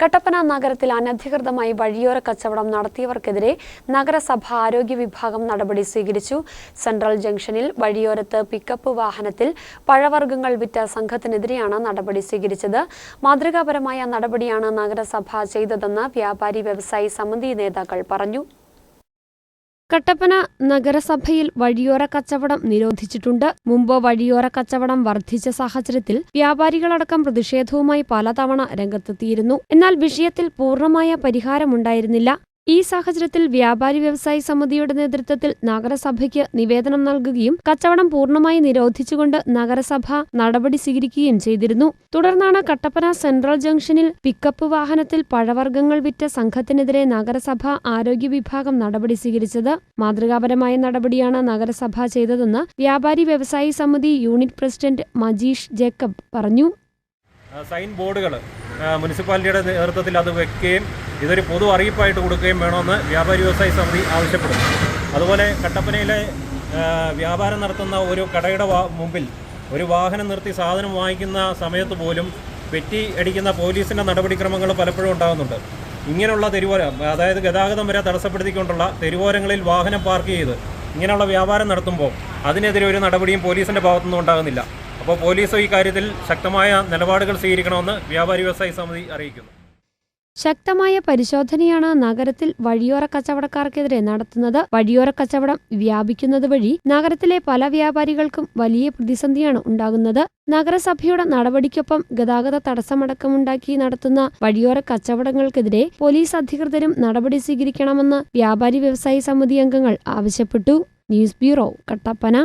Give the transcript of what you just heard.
കട്ടപ്പന നഗരത്തിൽ അനധികൃതമായി വഴിയോര കച്ചവടം നടത്തിയവർക്കെതിരെ നഗരസഭ ആരോഗ്യ വിഭാഗം നടപടി സ്വീകരിച്ചു. സെൻട്രൽ ജംഗ്ഷനിൽ വഴിയോരത്ത് പിക്കപ്പ് വാഹനത്തിൽ പഴവർഗങ്ങൾ വിറ്റ സംഘത്തിനെതിരെയാണ് നടപടി സ്വീകരിച്ചത്. മാതൃകാപരമായ നടപടിയാണ് നഗരസഭ ചെയ്തതെന്ന് വ്യാപാരി വ്യവസായി സമിതി നേതാക്കൾ പറഞ്ഞു. കട്ടപ്പന നഗരസഭയിൽ വഴിയോര കച്ചവടം നിരോധിച്ചിട്ടുണ്ട്. മുമ്പ് വഴിയോര കച്ചവടം വർദ്ധിച്ച സാഹചര്യത്തിൽ വ്യാപാരികളടക്കം പ്രതിഷേധവുമായി പലതവണ രംഗത്തെത്തിയിരുന്നു. എന്നാൽ വിഷയത്തിൽ പൂർണമായ പരിഹാരമുണ്ടായിരുന്നില്ല. ഈ സാഹചര്യത്തിൽ വ്യാപാരി വ്യവസായി സമിതിയുടെ നേതൃത്വത്തിൽ നഗരസഭയ്ക്ക് നിവേദനം നൽകുകയും കച്ചവടം പൂർണമായി നിരോധിച്ചുകൊണ്ട് നഗരസഭ നടപടി സ്വീകരിക്കുകയും ചെയ്തിരുന്നു. തുടർന്നാണ് കട്ടപ്പന സെൻട്രൽ ജംഗ്ഷനിൽ പിക്കപ്പ് വാഹനത്തിൽ പഴവർഗങ്ങൾ വിറ്റ സംഘത്തിനെതിരെ നഗരസഭ ആരോഗ്യ വിഭാഗം നടപടി സ്വീകരിച്ചത്. മാതൃകാപരമായ നടപടിയാണ് നഗരസഭ ചെയ്തതെന്ന് വ്യാപാരി വ്യവസായി സമിതി യൂണിറ്റ് പ്രസിഡന്റ് മജീഷ് ജേക്കബ് പറഞ്ഞു. സൈൻ ബോർഡുകൾ മുനിസിപ്പാലിറ്റിയുടെ നേതൃത്വത്തിൽ അത് വെക്കുകയും ഇതൊരു പൊതു അറിയിപ്പായിട്ട് കൊടുക്കുകയും വേണമെന്ന് വ്യാപാരി വ്യവസായ സമിതി ആവശ്യപ്പെടുന്നു. അതുപോലെ കട്ടപ്പനയിലെ വ്യാപാരം നടത്തുന്ന ഒരു കടയുടെ മുമ്പിൽ ഒരു വാഹനം നിർത്തി സാധനം വാങ്ങിക്കുന്ന സമയത്ത് പോലും പെറ്റി അടിക്കുന്ന പോലീസിന്റെ നടപടിക്രമങ്ങൾ പലപ്പോഴും ഉണ്ടാകുന്നുണ്ട്. ഇങ്ങനെയുള്ള തെരുവോര അതായത് ഗതാഗതം വരെ തടസ്സപ്പെടുത്തിക്കൊണ്ടുള്ള തെരുവോരങ്ങളിൽ വാഹനം പാർക്ക് ചെയ്ത് ഇങ്ങനെയുള്ള വ്യാപാരം നടത്തുമ്പോൾ അതിനെതിരെ ഒരു നടപടിയും പോലീസിന്റെ ഭാഗത്തുനിന്നും ഉണ്ടാകുന്നില്ല. അപ്പോൾ പോലീസ് ഈ കാര്യത്തിൽ ശക്തമായ നിലപാടുകൾ സ്വീകരിക്കണമെന്ന് വ്യാപാരി വ്യവസായി സമിതി അറിയിക്കുന്നു. ശക്തമായ പരിശോധനയാണ് നഗരത്തിൽ വഴിയോര കച്ചവടക്കാർക്കെതിരെ നടത്തുന്നത്. വഴിയോര കച്ചവടം വ്യാപിക്കുന്നത് വഴി നഗരത്തിലെ പല വ്യാപാരികൾക്കും വലിയ പ്രതിസന്ധിയാണ് ഉണ്ടാകുന്നത്. നഗരസഭയുടെ നടപടിക്കൊപ്പം ഗതാഗത തടസ്സമടക്കമുണ്ടാക്കി നടത്തുന്ന വഴിയോര കച്ചവടങ്ങൾക്കെതിരെ പോലീസ് അധികൃതരും നടപടി സ്വീകരിക്കണമെന്ന് വ്യാപാരി വ്യവസായി സമിതി അംഗങ്ങൾ ആവശ്യപ്പെട്ടു. News bureau Kattappana.